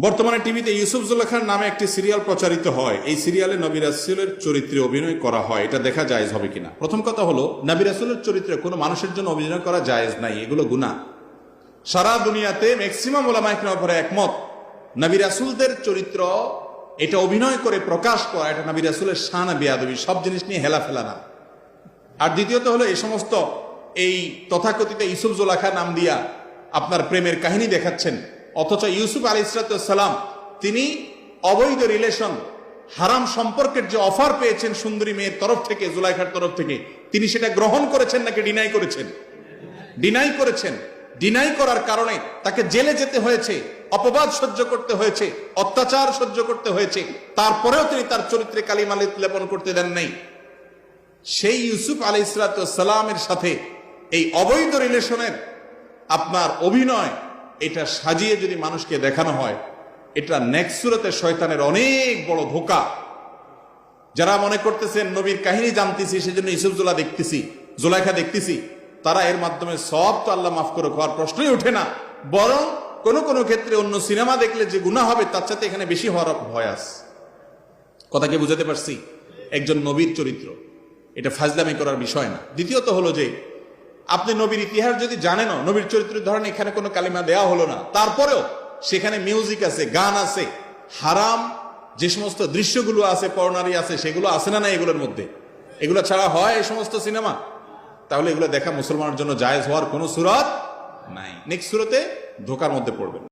বর্তমানে টিভিতে ইউসুফ জুলেখার নামে একটি সিরিয়াল প্রচারিত হয়। এই সিরিয়ালে নবী রাসুলের চরিত্রে অভিনয় করা হয়। এটা দেখা জায়েজ হবে কিনা? প্রথম কথা হলো, নবী রাসুলের চরিত্রে কোনো মানুষের জন্য অভিনয় করা জায়েজ নাই। এগুলো গুণা সারা দুনিয়াতে ম্যাক্সিমাম ওলামাইকের উপরে একমত। নবী রাসুলদের চরিত্র, এটা অভিনয় করে প্রকাশ করা, এটা নবী রাসুলের শানা বিয়াদবি, সব জিনিস নিয়ে হেলা ফেলা না। আর দ্বিতীয়ত হলো, এই সমস্ত এই তথাকথিত ইউসুফ জোলাখা নাম দিয়া আপনার প্রেমের কাহিনী দেখাচ্ছেন। অথচ ইউসুফ আলী ইসরাতাম তিনি অবৈধ রিলেশন হারাম সম্পর্কের যে অফার পেয়েছেন সুন্দরী মেয়ের তরফ থেকে, জুলাইখার তরফ থেকে, তিনি সেটা গ্রহণ করেছেন নাকি ডিনাই করেছেন? ডিনাই করেছেন। ডিনাই করার কারণে তাকে জেলে যেতে হয়েছে, অপবাদ সহ্য করতে হয়েছে, অত্যাচার সহ্য করতে হয়েছে। তারপরেও তিনি তার চরিত্রে কালিমালিত লেপন করতে দেন নাই। সেই ইউসুফ আলী ইসলাতামের সাথে এই অবৈধ রিলেশনের আপনার অভিনয় এটা সাজিয়ে যদি মানুষকে দেখানো হয়, এটা নেক্সুরতে শয়তানের অনেক বড় ধোকা। যারা মনে করতেছেন নবীর কাহিনী জানতেছি, সেজন্য ইউসুফ জোলা দেখতেছি, জোলাইখা দেখতেছি, তারা এর মাধ্যমে সব তো আল্লাহ মাফ করে হওয়ার প্রশ্নই ওঠে না। বরং কোন কোন ক্ষেত্রে অন্য সিনেমা দেখলে যে গুণা হবে, তার সাথে এখানে বেশি হওয়ার ভয় আছে। কথাকে বুঝাতে পারছি? একজন নবীর চরিত্র। এটা ফাজলামি করার বিষয় না। দ্বিতীয়ত হলো যে আপনি নবীর ইতিহাস যদি জানেন নবীর চরিত্রের ধরেন এখানে কোনো কালিমা দেয়া হলো না। তারপরেও সেখানে মিউজিক আছে, গান আছে, হারাম যে সমস্ত দৃশ্যগুলো আছে পর্নারি আছে, সেগুলো আছে না না এগুলোর মধ্যে? এগুলো ছাড়া হয় এই সমস্ত সিনেমা? তাহলে এগুলো দেখা মুসলমানের জন্য জায়েজ হওয়ার কোনো সুরত নাই। নেক্সট সুরতে ধোকার মধ্যে পড়বেন।